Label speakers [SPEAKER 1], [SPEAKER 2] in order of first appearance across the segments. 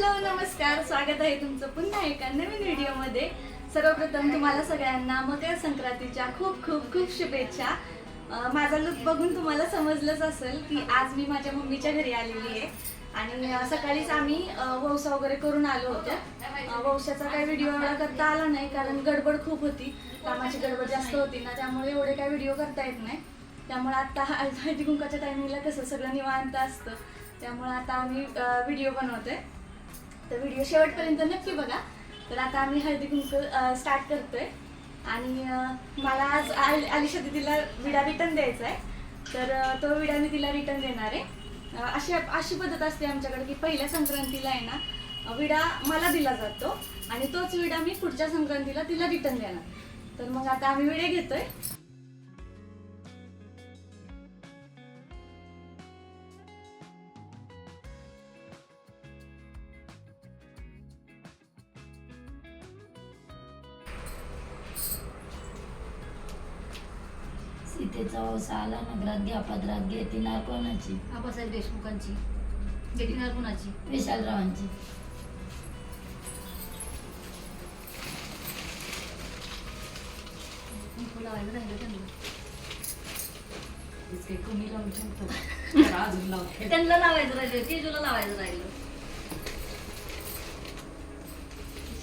[SPEAKER 1] Hello नमस्कार. स्वागत आहे तुमचं पुन्हा एका नवीन व्हिडिओमध्ये. सर्वप्रथम तुम्हाला सगळ्यांना मकर संक्रांतीच्या खूप खूप खूप शुभेच्छा. माझा लुक बघून तुम्हाला समजलंच असेल की आज मी माझ्या मम्मीच्या घरी आलेली आहे. आणि सकाळीच आम्ही वौसा वगैरे करून आलो होतो. वौशाचा काही व्हिडिओ एवढा करता आला नाही कारण गडबड खूप होती. कामाची गडबड जास्त होती ना त्यामुळे एवढे काही व्हिडिओ करता येत नाही. त्यामुळे आता हळदी कुंकाच्या टायमिंगला कसं सगळं निवांत असतं. त्यामुळे आता आम्ही व्हिडिओ बनवतोय. तर व्हिडिओ शेवटपर्यंत नक्की बघा. तर आता आम्ही हळदी कुंकू स्टार्ट करतोय. आणि मला आज आल- आलिशा दिदीला विडा रिटर्न द्यायचा आहे तर तो विडा मी तिला रिटर्न देणार आहे. अशी अशी पद्धत असते आमच्याकडे की पहिल्या संक्रांतीला आहे ना विडा मला दिला जातो आणि तोच विडा मी पुढच्या संक्रांतीला तिला रिटर्न देणार. तर मग आता आम्ही विडे घेतोय.
[SPEAKER 2] सीतेचा वसा आला नगरात घ्या पदरात घे तिनार कोणाची?
[SPEAKER 3] आबासाहेब देशमुखांची. गेटिनार कुणाची?
[SPEAKER 2] विशालरावांची.
[SPEAKER 3] कुंकू लावायला राहिलं त्यांना.
[SPEAKER 4] कमी लावून ठेवतो अजून लावते.
[SPEAKER 3] त्यांना लावायचं राहिलं तेजूला लावायचं राहिलं.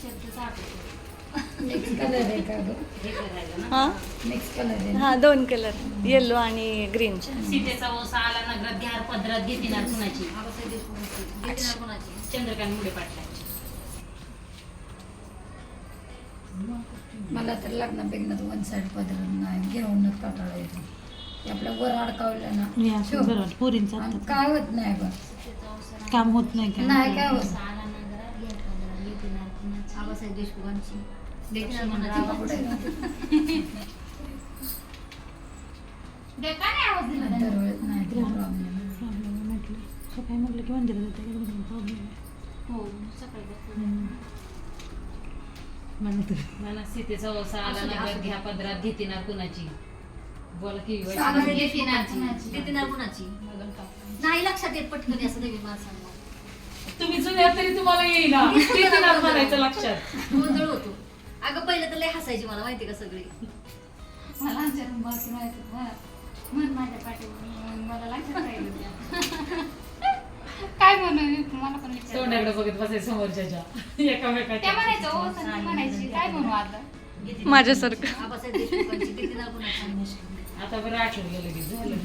[SPEAKER 3] शब्दच आठवतो
[SPEAKER 2] मिक्स कलर आहे का ग?
[SPEAKER 4] हे?
[SPEAKER 2] मिक्स कलर आहे.
[SPEAKER 1] दोन कलर येलो आणि ग्रीन
[SPEAKER 4] सीतेचा ओसा आला नगरात घ्यार पदरात घेतीनार कुणाची?
[SPEAKER 3] आबासाहेब देशमुखांची गेटिनार कुणाची
[SPEAKER 4] चंद्रकांत मुळे पाटलांची.
[SPEAKER 2] मला तर लग्न बिग्नात वन साईड पदर नाही घेऊनच कटाळा येतो. आपल्या वर अडकावलं ना शिव.
[SPEAKER 5] पोरींचा
[SPEAKER 2] आणि काय होत नाही बघ.
[SPEAKER 5] काम होत नाही का?
[SPEAKER 2] नाही काय होत?
[SPEAKER 3] ओसा आला नगरात घ्या पदरात गेटिनार कुणाची? आबासाहेब देशमुखांची
[SPEAKER 5] सकाळी म्हटलं की मंदिरात जाते प्रॉब्लेम
[SPEAKER 3] हो सकाळी.
[SPEAKER 5] मला
[SPEAKER 4] सीतेचा आला. घ्या पदरात घेतीनार कुणाची? बोला की
[SPEAKER 2] कुणाची?
[SPEAKER 3] नाही लक्षात येत पटकन असं देवी माणसांना.
[SPEAKER 4] तुम्ही जुन्या तरी तुम्हाला. म्हणायचं लक्षात.
[SPEAKER 3] गोंधळ होतो. अगं पहिलं तर लय हसायची मला माहिती का सगळी?
[SPEAKER 6] मला आमच्या माहिती मन माझ्या पाठीवर मला लक्षात राहिलं काय म्हणू मी मला पण विचार
[SPEAKER 4] तोंडाकडे बघत बसायचं समोरच्याच्या.
[SPEAKER 6] त्या
[SPEAKER 4] एकामेकाच्या
[SPEAKER 6] म्हणायचं हो संधी म्हणायची काय म्हणू आता?
[SPEAKER 1] माझ्यासारखं.
[SPEAKER 3] आबासाहेब देशमुखांची
[SPEAKER 4] आता बरं आठवण गेलं की झालं.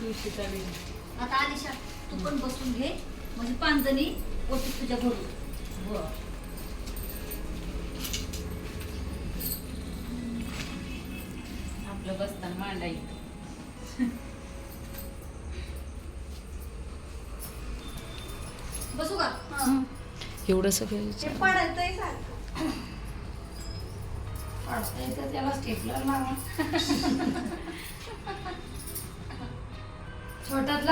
[SPEAKER 4] तुळशीचा वेळ.
[SPEAKER 3] आता आलिशा तू पण बसून घे. म्हणजे पांजणी ओटीत तुझ्या भरू
[SPEAKER 4] हो. आपलं बसताना मांडायचं
[SPEAKER 3] बसू का?
[SPEAKER 5] एवढं सगळं
[SPEAKER 1] ते पडायचंय सारखं.
[SPEAKER 2] पाडता येतं त्याला स्टेपलर लावा. छोटात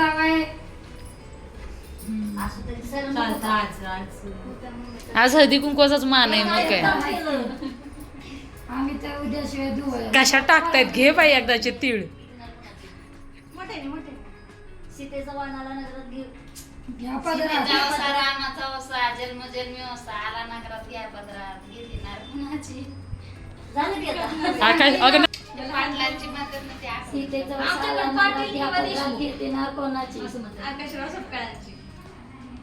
[SPEAKER 4] आज
[SPEAKER 5] हळदी कुंकवाचाच मान आहे मग काय?
[SPEAKER 2] आम्ही तर उद्याशिवाय धुवाय
[SPEAKER 5] कशा टाकतायत? घे बाई एकदाचे तीळ.
[SPEAKER 1] मोठे मोठे
[SPEAKER 3] सीतेचा आला नगरात घे.
[SPEAKER 2] घ्या पदरात.
[SPEAKER 6] सीतेचा वसा, रामाचा वसा, जन्मजन्मी वसा, आला नगरात घ्या पदरात, घेतिनार कुणाची?
[SPEAKER 3] झालं की आता.
[SPEAKER 5] आकाश अगं
[SPEAKER 6] पाटलांची मदत नव्हती असं.
[SPEAKER 2] सीतेचा वसा
[SPEAKER 3] आमच्याकडे
[SPEAKER 2] आला
[SPEAKER 3] पाटील
[SPEAKER 2] नगरात घ्या
[SPEAKER 3] किंवा
[SPEAKER 2] पदरात.
[SPEAKER 3] देशमुख.
[SPEAKER 2] घे तिनार कोणाची?
[SPEAKER 3] असं म्हणतात.
[SPEAKER 1] आकाशराव सपकाळांची.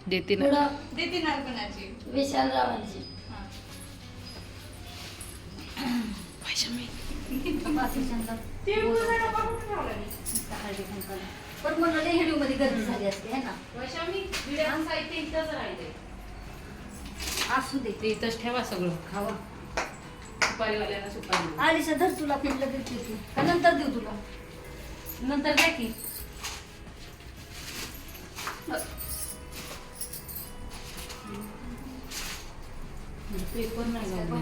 [SPEAKER 5] देते ना
[SPEAKER 2] पुढं
[SPEAKER 1] देते नारकुणाची
[SPEAKER 2] विशालरावांची.
[SPEAKER 3] बाकीच्यांना हळदी कुंकाला. पण म्हणलं हेडू मध्ये गर्दी झाली असते है ना?
[SPEAKER 4] साहित्य इथंच राहिलंय
[SPEAKER 3] असू दे.
[SPEAKER 4] ते इथंच ठेवा सगळं. खावा. सुपारीवाल्यांना सुपारी.
[SPEAKER 3] आलिशा धर तुला कुठलं देते. तू का नंतर देऊ तुला?
[SPEAKER 4] नंतर काय की. पेपर नाही लावला.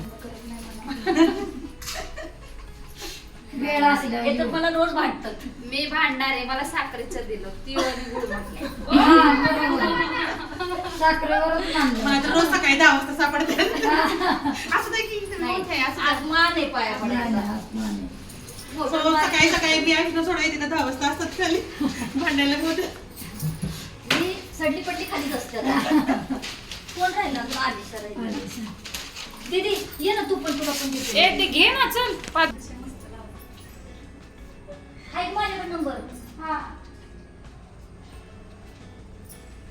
[SPEAKER 2] वेळ असल्या
[SPEAKER 3] हे तर मला रोज भांडतात.
[SPEAKER 6] मी भांडणार आहे मला साखरेचं दिलं. ती आणि गुळ म्हटलं
[SPEAKER 2] साखरेवरच मानलं
[SPEAKER 7] मला तर रोज सकाळी दहा वाजता सापडते. असं नाही. की असं
[SPEAKER 3] आज मान आहे पाया
[SPEAKER 2] माने.
[SPEAKER 7] रोज सकाळी सकाळी मी आईला सोडायची ना दहा वाजता असतात खाली. भांडायला
[SPEAKER 3] मी सडली खालीच असते आता. कोण राहिला? राहिली.
[SPEAKER 2] आले सर.
[SPEAKER 3] दीदी ये ना तू पण तुला पण देते
[SPEAKER 4] ए ते घे ना चल पाच
[SPEAKER 3] हाय माझ्याकडे नंबर
[SPEAKER 2] हा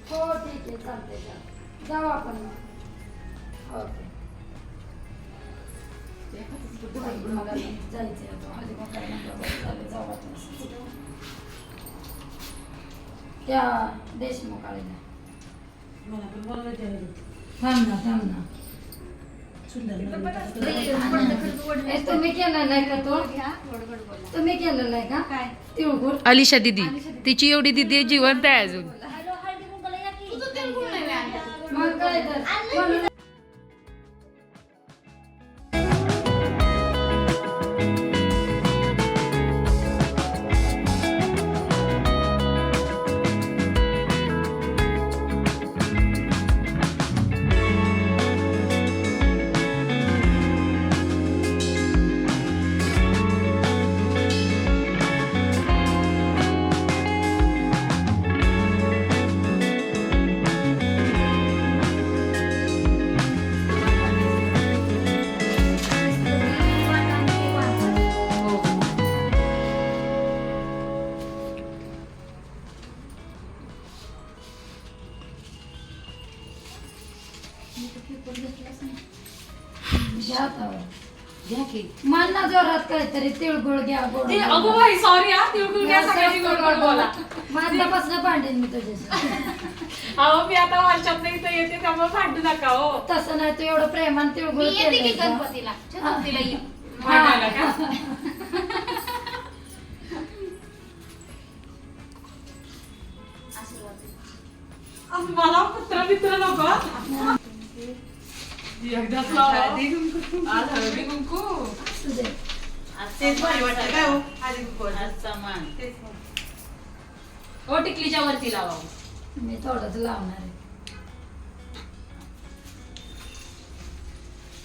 [SPEAKER 2] हो ठीक आहे चालतंय चालतंय. जाऊ आपण मग. ओके मला जायचंय आता. हळदी कुंकवाला नंतर चालेल, जाऊ आपण. त्या देशमुख आलेल्या. थांब ना थांब ना तुम्ही केलेला आहे का तो तुम्ही केलेला आहे का
[SPEAKER 1] काय
[SPEAKER 2] तिळगुळ
[SPEAKER 4] अलिशा दिदी तिची एवढी दिदी जिवंत आहे अजून
[SPEAKER 3] हॅलो हळदी कुंकवाला या की.
[SPEAKER 2] मग काय तर. घ्या
[SPEAKER 4] की.
[SPEAKER 2] मान ना जोरात काहीतरी तिळगुळ घ्या गोड
[SPEAKER 4] ते अगो बाई सॉरी हा तिळगुळ घ्या सगळ्यांनी गोड गोड बोला.
[SPEAKER 2] माझ्यापासून भांडेन मी तुझ्याशी
[SPEAKER 4] अहो मी आता वर्षात नाही तर येते त्यामुळे भांडू नका हो.
[SPEAKER 2] तसं नाही तू एवढं प्रेमान
[SPEAKER 6] मी
[SPEAKER 2] तिळगुळ
[SPEAKER 6] येते की
[SPEAKER 2] केलंय का?
[SPEAKER 6] गणपतीला? चतुर्थीला ये.
[SPEAKER 4] एकदाच लावा. आज हळदी कुंकू.
[SPEAKER 7] तेच भारी वाटतं काय हो कुंकवाला. तेच हो.
[SPEAKER 4] हो टिकलीच्या वरती लावा
[SPEAKER 2] मी थोडंच लावणार आहे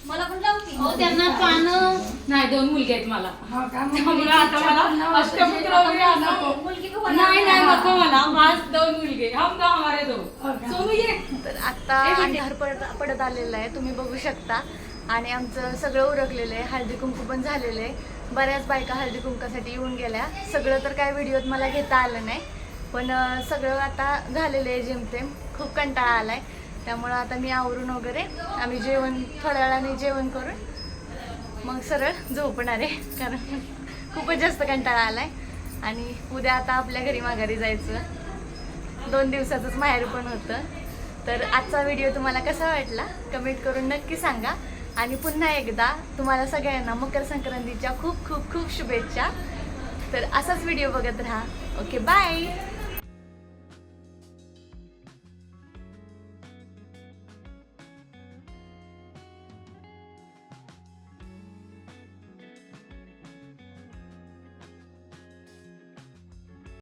[SPEAKER 3] मला पण लाव की
[SPEAKER 6] हो त्यांना पानं.
[SPEAKER 4] नाही दोन मुलगे आहेत मला.
[SPEAKER 2] हो का? मग?
[SPEAKER 4] त्यामुळे आता मला अष्टपुत्र वगैरे असं
[SPEAKER 3] मुलगी का
[SPEAKER 4] नाही नाही नको मला. माझ दोन मुलगे. हम दो हमारे दो
[SPEAKER 2] हो का?
[SPEAKER 4] सोनू ये.
[SPEAKER 1] तर आता अंधार पडत पडत आलेला आहे. तुम्ही बघू शकता. आणि आमचं सगळं उरकलेलं आहे. हळदी कुंकू पण झालेलं आहे. बऱ्याच बायका हळदी कुंकासाठी येऊन गेल्या. सगळं तर काय व्हिडिओत मला घेता आलं नाही. पण अं, सगळं आता झालेलं आहे जेमतेम. खूप कंटाळा आलाय. त्यामुळं आता मी आवरून वगैरे आम्ही जेवण थोड्या वेळाने जेवण करून मग सरळ झोपणार आहे. कारण खूपच जास्त कंटाळा आलाय. आणि उद्या आता आपल्या घरी माघारी जायचं. दोन दिवसाचंच माहेर पण होतं. तर आजचा व्हिडिओ तुम्हाला कसा वाटला? कमेंट करून नक्की सांगा. आणि पुन्हा एकदा तुम्हाला सगळ्यांना मकर संक्रांतीच्या खूप खूप खूप शुभेच्छा. तर असाच व्हिडिओ बघत राहा. Okay bye